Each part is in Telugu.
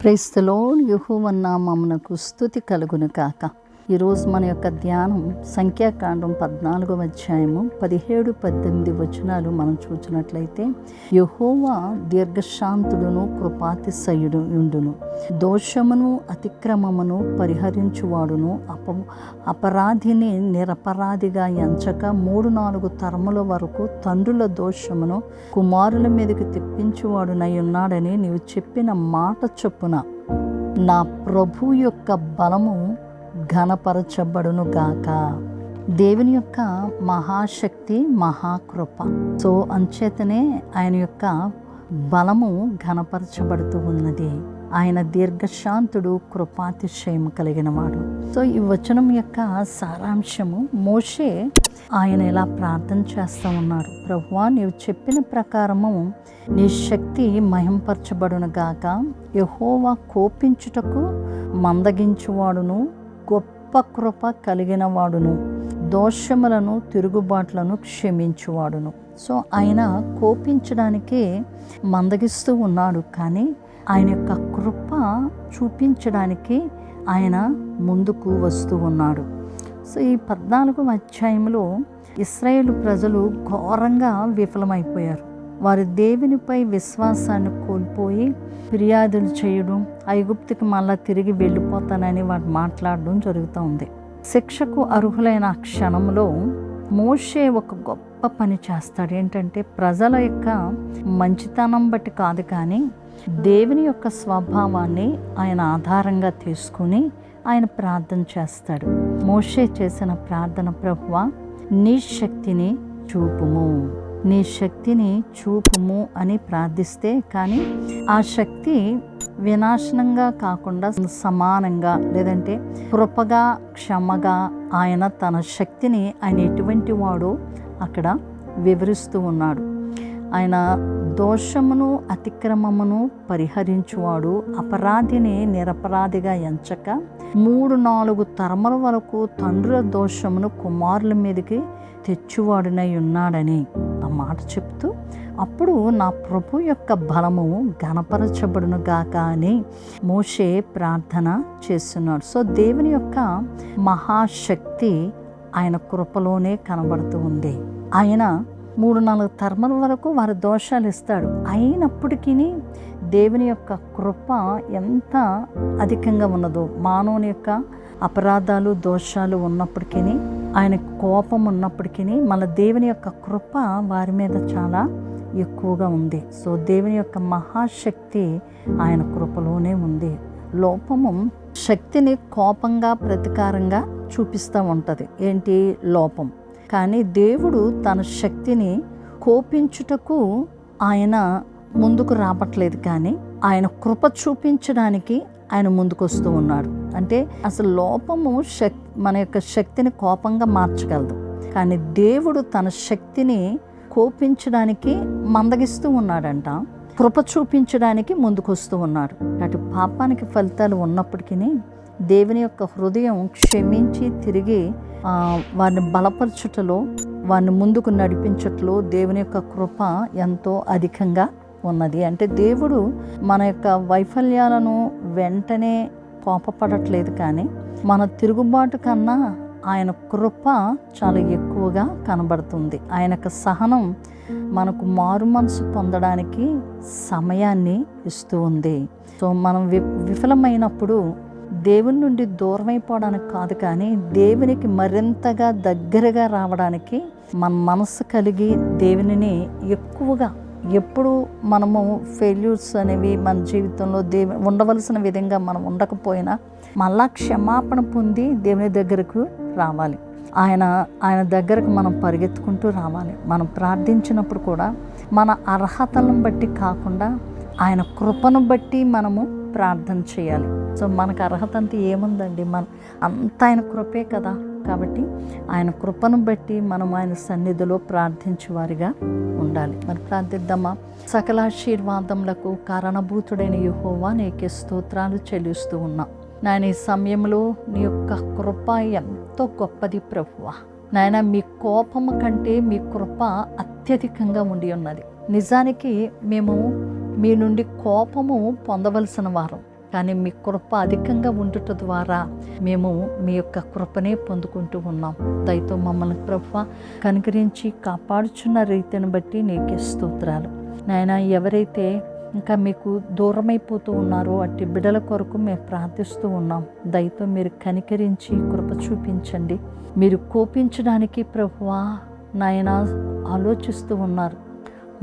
క్రైస్తలో యుహోవన్నామమునకు స్థుతి కలుగును కాక ఈరోజు మన యొక్క ధ్యానం సంఖ్యాకాండం పద్నాలుగవ అధ్యాయము పదిహేడు పద్దెనిమిది వచనాలు మనం చూసినట్లయితే యహోవా దీర్ఘశాంతుడును కృపాతిశయుడు ఉండును. దోషమును అతిక్రమమును పరిహరించువాడును. అప అపరాధిని నిరపరాధిగా ఎంచక మూడు నాలుగు తరముల వరకు తండ్రుల దోషమును కుమారుల మీదకి తెప్పించువాడునై ఉన్నాడని నీవు చెప్పిన మాట చొప్పున నా ప్రభు యొక్క బలము ఘనపరచబడును గాక. దేవుని యొక్క మహాశక్తి మహాకృప. సో అంచేతనే ఆయన యొక్క బలము ఘనపరచబడుతూ ఉన్నది. ఆయన దీర్ఘశాంతుడు కృపాతిశయము కలిగినవాడు. సో ఈ వచనం యొక్క సారాంశము మోషే ఆయన ఇలా ప్రార్థన చేస్తూ ఉన్నారు. ప్రభువా నీవు చెప్పిన ప్రకారము నీ శక్తి మహింపరచబడును గాక. యహోవా కోపించుటకు మందగించువాడును. గొప్ప కృప కలిగిన వాడును. దోషములను తిరుగుబాట్లను క్షమించువాడును. సో ఆయన కోపించడానికి మందగిస్తూ ఉన్నాడు. కానీ ఆయన యొక్క కృప చూపించడానికి ఆయన ముందుకు వస్తూ ఉన్నాడు. సో ఈ పద్నాలుగు అధ్యాయంలో ఇస్రాయేల్ ప్రజలు ఘోరంగా విఫలమైపోయారు. వారి దేవునిపై విశ్వాసాన్ని కోల్పోయి ఫిర్యాదులు చేయడం ఐగుప్తికి మళ్ళా తిరిగి వెళ్ళిపోతానని వాడు మాట్లాడడం జరుగుతూ ఉంది. శిక్షకు అర్హులైన ఆ క్షణంలో మోషే ఒక గొప్ప పని చేస్తాడు. ఏంటంటే ప్రజల యొక్క మంచితనం బట్టి కాదు కానీ దేవుని యొక్క స్వభావాన్ని ఆయన ఆధారంగా తీసుకుని ఆయన ప్రార్థన చేస్తాడు. మోషే చేసిన ప్రార్థన ప్రభువ నీ శక్తిని చూపుము. నీ శక్తిని చూపుము అని ప్రార్థిస్తే కానీ ఆ శక్తి వినాశనంగా కాకుండా సమానంగా లేదంటే కృపగా క్షమగా ఆయన తన శక్తిని ఆయన ఎటువంటి వాడు అక్కడ వివరిస్తూ ఉన్నాడు. ఆయన దోషమును అతిక్రమమును పరిహరించువాడు అపరాధిని నిరపరాధిగా ఎంచక మూడు నాలుగు తరముల వరకు తండ్రుల దోషమును కుమారుల మీదకి తెచ్చువాడునై ఉన్నాడని. ఆ మాట చెప్తూ అప్పుడు నా ప్రభు యొక్క బలము గణపరచబడును గాక అని మోషే ప్రార్థన చేస్తున్నాడు. సో దేవుని యొక్క మహాశక్తి ఆయన కృపలోనే కనబడుతూ ఉంది. ఆయన మూడు నాలుగు తర్మల వరకు వారి దోషాలు ఇస్తాడు. అయినప్పటికీ దేవుని యొక్క కృప ఎంత అధికంగా ఉన్నదో మానవుని యొక్క అపరాధాలు దోషాలు ఉన్నప్పటికీ ఆయన కోపం ఉన్నప్పటికీ మన దేవుని యొక్క కృప వారి మీద చాలా ఎక్కువగా ఉంది. సో దేవుని యొక్క మహాశక్తి ఆయన కృపలోనే ఉంది. లోపము శక్తిని కోపంగా ప్రతీకారంగా చూపిస్తూ ఉంటుంది. ఏంటి? లోపం. కానీ దేవుడు తన శక్తిని కోపించుటకు ఆయన ముందుకు రావట్లేదు. కానీ ఆయన కృప చూపించడానికి ఆయన ముందుకు వస్తూ ఉన్నాడు. అంటే అసలు లోపము శక్తి మన యొక్క శక్తిని కోపంగా మార్చగలదు. కానీ దేవుడు తన శక్తిని కోపించడానికి మందగిస్తూ ఉన్నాడంట. కృప చూపించడానికి ముందుకు వస్తూ ఉన్నాడు. అటు పాపానికి ఫలితాలు ఉన్నప్పటికీ దేవుని యొక్క హృదయం క్షమించి తిరిగి వారిని బలపరచుటలో వారిని ముందుకు నడిపించట్లో దేవుని యొక్క కృప ఎంతో అధికంగా ఉన్నది. అంటే దేవుడు మన యొక్క వైఫల్యాలను వెంటనే కోపపడట్లేదు కానీ మన తిరుగుబాటు కన్నా ఆయన కృప చాలా ఎక్కువగా కనబడుతుంది. ఆయన యొక్క సహనం మనకు మారు మనసు పొందడానికి సమయాన్ని ఇస్తూ ఉంది. సో మనం వి విఫలమైనప్పుడు దేవుని నుండి దూరమైపోవడానికి కాదు కానీ దేవునికి మరింతగా దగ్గరగా రావడానికి మన మనసు కలిగి దేవునిని ఎక్కువగా ఎప్పుడు మనము ఫెయిల్యూర్స్ అనేవి మన జీవితంలో దేవు ఉండవలసిన విధంగా మనం ఉండకపోయినా మళ్ళా క్షమాపణ పొంది దేవుని దగ్గరకు రావాలి. ఆయన ఆయన దగ్గరకు మనం పరిగెత్తుకుంటూ రావాలి. మనం ప్రార్థించినప్పుడు కూడా మన అర్హతలను బట్టి కాకుండా ఆయన కృపను బట్టి మనము ప్రార్థన చేయాలి. సో మనకు అర్హత అంతా ఏముందండి? మన అంత ఆయన కృపే కదా. కాబట్టి ఆయన కృపను బట్టి మనం ఆయన సన్నిధిలో ప్రార్థించే వారిగా ఉండాలి. మరి ప్రార్థిద్దామా? సకలాశీర్వాదములకు కారణభూతుడైన యుహోవా నీకే స్తోత్రాలు చెల్లిస్తూ ఉన్నా. నాయన ఈ సమయంలో నీ యొక్క కృప ఎంతో గొప్పది ప్రభువా. నాయన మీ కోపము కంటే మీ కృప అత్యధికంగా ఉండి ఉన్నది. నిజానికి మేము మీ నుండి కోపము పొందవలసిన వారం. కానీ మీ కృప అధికంగా ఉండుట ద్వారా మేము మీ యొక్క కృపనే పొందుకుంటూ ఉన్నాం. దయతో మమ్మల్ని ప్రభు కనుకరించి కాపాడుచున్న రీతిని బట్టి నీకే స్తోత్రాలు. నాయన ఎవరైతే ఇంకా మీకు దూరమైపోతూ ఉన్నారో అట్టి బిడల కొరకు మేము ప్రార్థిస్తూ ఉన్నాం. దయతో మీరు కనికరించి కృప చూపించండి. మీరు కోపించడానికి ప్రభువా నాయన ఆలోచిస్తూ ఉన్నారు.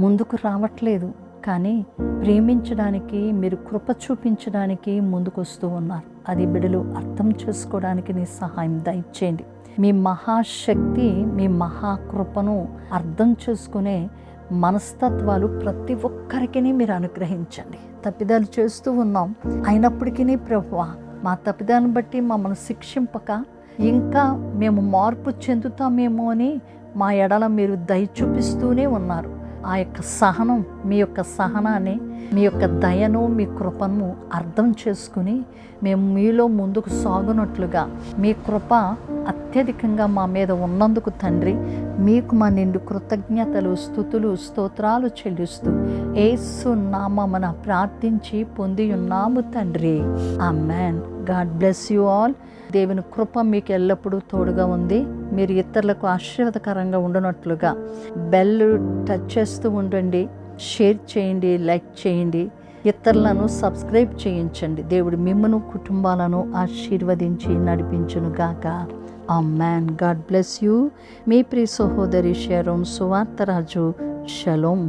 ముందుకు రావట్లేదు. కానీ ప్రేమించడానికి మీరు కృప చూపించడానికి ముందుకు వస్తూ ఉన్నారు. అది బిడలు అర్థం చేసుకోవడానికి నీ సహాయం దయచేయండి. మీ మహాశక్తి మీ మహాకృపను అర్థం చేసుకునే మనస్తత్వాలు ప్రతి ఒక్కరికి మీరు అనుగ్రహించండి. తప్పిదాలు చేస్తూ ఉన్నాం. అయినప్పటికీ ప్రభు మా తప్పిదాన్ని బట్టి మమ్మల్ని శిక్షింపక ఇంకా మేము మార్పు చెందుతామేమో అని మా ఎడల మీరు దయ చూపిస్తూనే ఉన్నారు. ఆ యొక్క సహనం మీ యొక్క సహనాన్ని మీ యొక్క దయను మీ కృపను అర్థం చేసుకుని మేము మీలో ముందుకు సాగునట్లుగా మీ కృప అత్యధికంగా మా మీద ఉన్నందుకు తండ్రి మీకు మా నిండు కృతజ్ఞతలు స్థుతులు స్తోత్రాలు చెల్లిస్తూ ఏసు నామమున ప్రార్థించి పొంది ఉన్నాము తండ్రి. Amen God bless you all. దేవుని కృప మీకు ఎల్లప్పుడూ తోడుగా ఉంది. మీరు ఇతరులకు ఆశీర్వాదకరంగా ఉండనట్లుగా బెల్ టచ్ చేస్తూ ఉండండి షేర్ చేయండి లైక్ చేయండి ఇతరులను సబ్స్క్రైబ్ చేయించండి. దేవుడు మిమ్మను కుటుంబాలను ఆశీర్వదించి నడిపించును గాక. Amen God bless you. మీ ప్రియ సహోదరి షేరోన్ సువార్తరాజు షలోం.